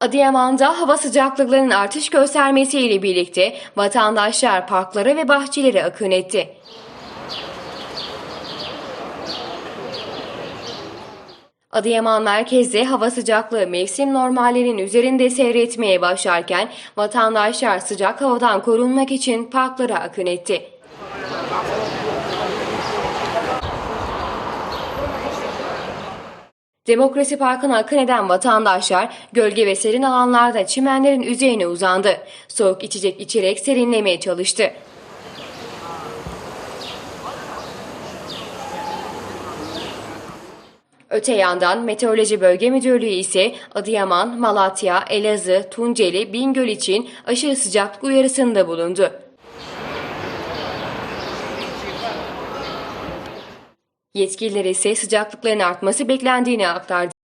Adıyaman'da hava sıcaklıklarının artış göstermesiyle birlikte vatandaşlar parklara ve bahçelere akın etti. Adıyaman merkezde hava sıcaklığı mevsim normallerinin üzerinde seyretmeye başlarken vatandaşlar sıcak havadan korunmak için parklara akın etti. Demokrasi Parkı'na akın eden vatandaşlar gölge ve serin alanlarda çimenlerin üzerine uzandı. Soğuk içecek içerek serinlemeye çalıştı. Öte yandan Meteoroloji Bölge Müdürlüğü ise Adıyaman, Malatya, Elazığ, Tunceli, Bingöl için aşırı sıcaklık uyarısında bulundu. Yetkililer ise sıcaklıkların artması beklendiğini aktardı.